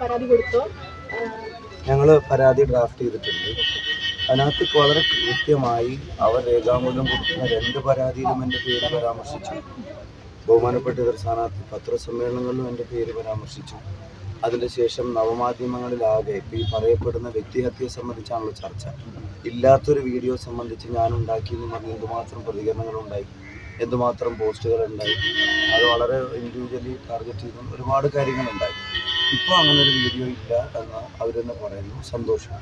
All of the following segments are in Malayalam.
പരാതി കൊടുത്തോ? ഞങ്ങൾ പരാതി ഡ്രാഫ്റ്റ് ചെയ്തിട്ടുണ്ട്. അതിനകത്ത് വളരെ കൃത്യമായി അവർ രേഖാമൂലം കൊടുക്കുന്ന രണ്ട് പരാതിയിലും എന്റെ പേര് പരാമർശിച്ചു. ബഹുമാനപ്പെട്ട ഇവർ സ്ഥാനാർത്ഥി പത്രസമ്മേളനങ്ങളിലും എന്റെ പേര് പരാമർശിച്ചു. അതിന്റെ ശേഷം നവമാധ്യമങ്ങളിലാകെ ഇപ്പോൾ ഈ പറയപ്പെടുന്ന വ്യക്തിഹത്യയെ സംബന്ധിച്ചാണല്ലോ ചർച്ച. ഇല്ലാത്തൊരു വീഡിയോ സംബന്ധിച്ച് ഞാൻ ഉണ്ടാക്കി എന്ന് പറഞ്ഞ് എന്തുമാത്രം പ്രതികരണങ്ങളുണ്ടായി? എന്തുമാത്രം പോസ്റ്റുകൾ ഉണ്ടായി. അത് വളരെ ഇൻഡിവിജ്വലി ടാർഗറ്റ് ചെയ്തും ഒരുപാട് കാര്യങ്ങളുണ്ടായി. ഇപ്പോൾ അങ്ങനെ ഒരു വീഡിയോ ഇല്ല എന്ന് അവർ തന്നെ പറയുന്നു. സന്തോഷം.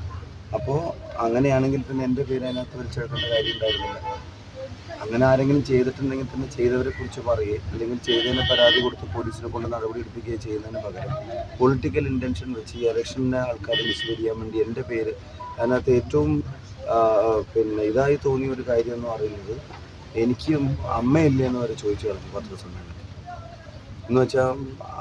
അപ്പോൾ അങ്ങനെയാണെങ്കിൽ പിന്നെ എന്റെ പേര് അതിനകത്ത് വലിച്ചെടുക്കേണ്ട കാര്യം ഉണ്ടായിരുന്നില്ല. അങ്ങനെ ആരെങ്കിലും ചെയ്തിട്ടുണ്ടെങ്കിൽ തന്നെ ചെയ്തവരെ കുറിച്ച് പറയുകയും അല്ലെങ്കിൽ ചെയ്തതിന് പരാതി കൊടുത്ത് പോലീസിനെ കൊണ്ട് നടപടി എടുപ്പിക്കുകയോ ചെയ്യുന്നതിന് പകരം പൊളിറ്റിക്കൽ ഇന്റൻഷൻ വെച്ച് ഈ ഇലക്ഷനെ ആൾക്കാരെ മിസ്ലീഡ് ചെയ്യാൻ വേണ്ടി എന്റെ പേര് അതിനകത്ത് ഏറ്റവും പിന്നെ ഇതായി തോന്നിയ ഒരു കാര്യം എന്ന് പറയുന്നത് എനിക്കും അമ്മയില്ലേ എന്ന് വരെ ചോദിച്ചു കളഞ്ഞു പത്രസമ്മേളനത്തിൽ എന്ന് വെച്ചാൽ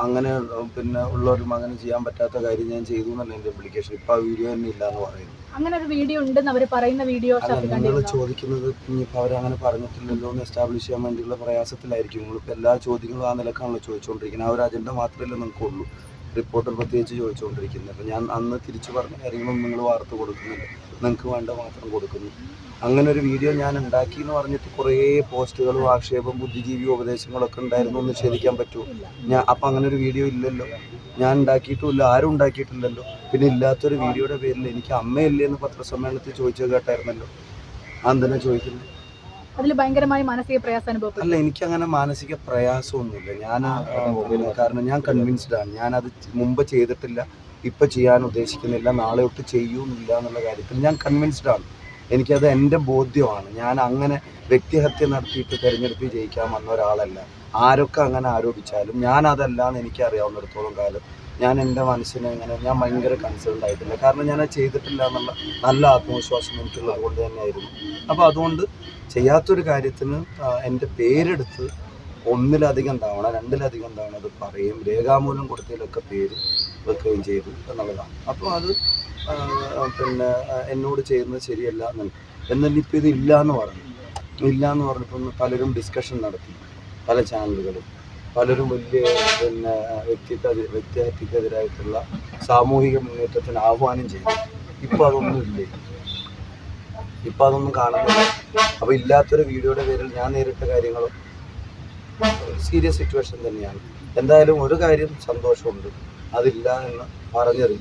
അങ്ങനെ പിന്നെ ഉള്ളവരും അങ്ങനെ ചെയ്യാൻ പറ്റാത്ത കാര്യം ഞാൻ ചെയ്തു എന്നല്ല എന്റെ ഇപ്പൊ ഇപ്പം ആ വീഡിയോ തന്നെ ഇല്ല എന്ന് പറയുന്നു. അങ്ങനെ ഒരു വീഡിയോ ഉണ്ടെന്ന് അവർ പറയുന്ന വീഡിയോ നിങ്ങൾ ചോദിക്കുന്നത് ഇനിയിപ്പോൾ അവരങ്ങനെ പറഞ്ഞിട്ടില്ലല്ലോ എന്ന് എസ്റ്റാബ്ലിഷ് ചെയ്യാൻ വേണ്ടിയുള്ള പ്രയാസത്തിലായിരിക്കും. നിങ്ങളിപ്പോൾ എല്ലാ ചോദ്യങ്ങളും ആ നിലക്കാണല്ലോ ചോദിച്ചുകൊണ്ടിരിക്കുന്നത് ആ ഒരു അജണ്ട മാത്രമല്ലേ നിങ്ങൾക്കുള്ളൂ. റിപ്പോർട്ടർ പ്രത്യേകിച്ച് ചോദിച്ചുകൊണ്ടിരിക്കുന്നത്. അപ്പോൾ ഞാൻ അന്ന് തിരിച്ചു പറഞ്ഞ കാര്യങ്ങളും നിങ്ങൾ വാർത്ത കൊടുക്കുന്നുണ്ട്. നിങ്ങൾക്ക് വേണ്ട മാത്രം കൊടുക്കുന്നു. അങ്ങനെ ഒരു വീഡിയോ ഞാൻ ഉണ്ടാക്കി എന്ന് പറഞ്ഞിട്ട് കുറേ പോസ്റ്റുകളും ആക്ഷേപം ബുദ്ധിജീവി ഉപദേശങ്ങളൊക്കെ ഉണ്ടായിരുന്നു എന്ന് നിഷേധിക്കാൻ പറ്റുമോ? ഞാൻ അപ്പം അങ്ങനെ ഒരു വീഡിയോ ഇല്ലല്ലോ. ഞാൻ ഉണ്ടാക്കിയിട്ടുമില്ല ആരും ഉണ്ടാക്കിയിട്ടില്ലല്ലോ. പിന്നെ ഇല്ലാത്തൊരു വീഡിയോയുടെ പേരിൽ എനിക്ക് അമ്മയില്ലേ എന്ന് പത്രസമ്മേളനത്തിൽ ചോദിച്ചത് കേട്ടായിരുന്നല്ലോ. അതെന്തിനാ ചോദിക്കുന്നത്? അതിൽ ഭയങ്കരമായി മാനസിക പ്രയാസം അനുഭവപ്പെട്ടു. അല്ല എനിക്ക് അങ്ങനെ മാനസിക പ്രയാസമൊന്നുമില്ല. ഞാൻ കാരണം ഞാൻ കൺവിൻസ്ഡ് ആണ്. ഞാൻ അത് മുമ്പ് ചെയ്തിട്ടില്ല. ഇപ്പൊ ചെയ്യാൻ ഉദ്ദേശിക്കുന്നില്ല. നാളെ ഒട്ട് ചെയ്യൂന്നില്ല എന്നുള്ള കാര്യത്തിൽ ഞാൻ കൺവിൻസ്ഡ് ആണ്. എനിക്കത് എന്റെ ബോധ്യമാണ്. ഞാൻ അങ്ങനെ വ്യക്തിഹത്യ നടത്തിയിട്ട് തിരഞ്ഞെടുപ്പിൽ ജയിക്കാൻ വന്ന ഒരാളല്ല. ആരൊക്കെ അങ്ങനെ ആരോപിച്ചാലും ഞാൻ അതല്ല എന്ന് അറിയാവുന്നിടത്തോളം കാലം ഞാൻ എന്റെ മനസ്സിനെ ഇങ്ങനെ ഞാൻ ഭയങ്കര കൺസേൺഡ് ആയിട്ടില്ല. കാരണം ഞാൻ ചെയ്തിട്ടില്ല എന്നുള്ള നല്ല ആത്മവിശ്വാസം എനിക്കുള്ളത് കൊണ്ട് തന്നെയായിരുന്നു. അപ്പോൾ അതുകൊണ്ട് ചെയ്യാത്തൊരു കാര്യത്തിന് എന്റെ പേരെടുത്ത് ഒന്നിലധികം തവണ രണ്ടിലധികം തവണ അത് പറയും രേഖാമൂലം കൊടുത്തതിലൊക്കെ പേര് വെക്കുകയും ചെയ്തു എന്നുള്ളതാണ്. അപ്പോൾ അത് പിന്നെ എന്നോട് ചെയ്യുന്നത് ശരിയല്ല എന്ന്. എന്നാൽ ഇപ്പോൾ ഇത് ഇല്ല എന്ന് പറഞ്ഞു. ഇല്ല എന്ന് പറഞ്ഞപ്പോൾ പലരും ഡിസ്കഷൻ നടത്തി. പല ചാനലുകളും പലരും വലിയ പിന്നെ വ്യക്തിത്വ വ്യക്തിഹത്യക്കെതിരായിട്ടുള്ള സാമൂഹിക മുന്നേറ്റത്തിന് ആഹ്വാനം ചെയ്തു. ഇപ്പോൾ അതൊന്നും ഇല്ലേ? ഇപ്പം അതൊന്നും കാണുന്നില്ല. അപ്പോൾ ഇല്ലാത്തൊരു വീഡിയോയുടെ പേരിൽ ഞാൻ നേരിട്ട കാര്യങ്ങളും സീരിയസ് സിറ്റുവേഷൻ തന്നെയാണ്. എന്തായാലും ഒരു കാര്യം സന്തോഷമുണ്ട്. അതില്ല എന്ന് പറഞ്ഞതിൽ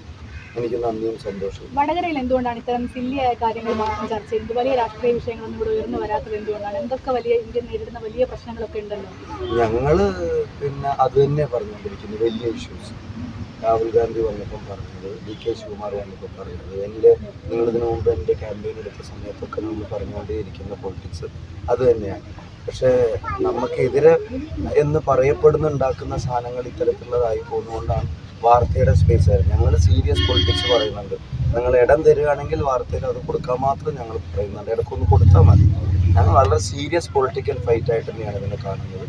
എനിക്ക് നന്ദിയും സന്തോഷവും. വടകരയിൽ എന്തുകൊണ്ടാണ് ഇത്തരം സില്ലിയായ കാര്യങ്ങൾ മാത്രം ചർച്ച ചെയ്യുന്നത്? വലിയ രാഷ്ട്രീയ വിഷയങ്ങളൊന്നും ഇവിടെ ഉയർന്നു വരാത്തത് എന്തുകൊണ്ടാണ്? എന്തൊക്കെ വലിയ ഇന്ത്യ നേരിടുന്ന വലിയ പ്രശ്നങ്ങളൊക്കെ ഉണ്ടല്ലോ? ഞങ്ങൾ പിന്നെ അത് തന്നെ പറഞ്ഞുകൊണ്ടിരിക്കുന്നു. വലിയ ഇഷ്യൂസ് രാഹുൽ ഗാന്ധി വന്നപ്പം പറഞ്ഞത് ഡി കെ ശിവകുമാർ വന്നപ്പം പറഞ്ഞത് എന്റെ നിങ്ങളിതിനു മുമ്പ് എന്റെ ക്യാമ്പയിൻ എടുത്ത സമയത്തൊക്കെ നമ്മൾ പറഞ്ഞുകൊണ്ടേയിരിക്കുന്ന പൊളിറ്റിക്സ് അത് തന്നെയാണ്. പക്ഷേ നമുക്കെതിരെ എന്ന് പറയപ്പെടുന്നുണ്ടാക്കുന്ന സാധനങ്ങൾ ഇത്തരത്തിലുള്ളതായി പോകുന്നതുകൊണ്ടാണ് വാർത്തയുടെ സ്പേസ് ആയിരുന്നു. ഞങ്ങൾ സീരിയസ് പൊളിറ്റിക്സ് പറയുന്നുണ്ട്. നിങ്ങൾ ഇടം തരികയാണെങ്കിൽ വാർത്തയിൽ അത് കൊടുക്കാൻ മാത്രം ഞങ്ങൾ പറയുന്നുണ്ട്. ഇടയ്ക്കൊന്ന് കൊടുത്താൽ മതി. ഞങ്ങൾ വളരെ സീരിയസ് പൊളിറ്റിക്കൽ ഫൈറ്റ് ആയിട്ട് തന്നെയാണ് ഇതിനെ കാണുന്നത്.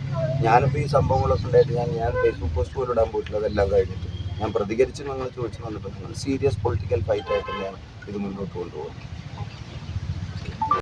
ഞാനിപ്പോൾ ഈ സംഭവങ്ങളൊക്കെ ഉണ്ടായിട്ട് ഞാൻ ഞാൻ ഫേസ്ബുക്ക് പോസ്റ്റ് പോലും ഇടാൻ പോയിട്ടില്ല. അതെല്ലാം കഴിഞ്ഞിട്ട്. ഞാൻ പ്രതികരിച്ച് നിങ്ങൾ ചോദിച്ചു വന്നിട്ടുണ്ട് ഞങ്ങൾ സീരിയസ് പൊളിറ്റിക്കൽ ഫൈറ്റ് ആയിട്ട് തന്നെയാണ് ഇത് മുന്നോട്ട് കൊണ്ടുപോകുന്നത്.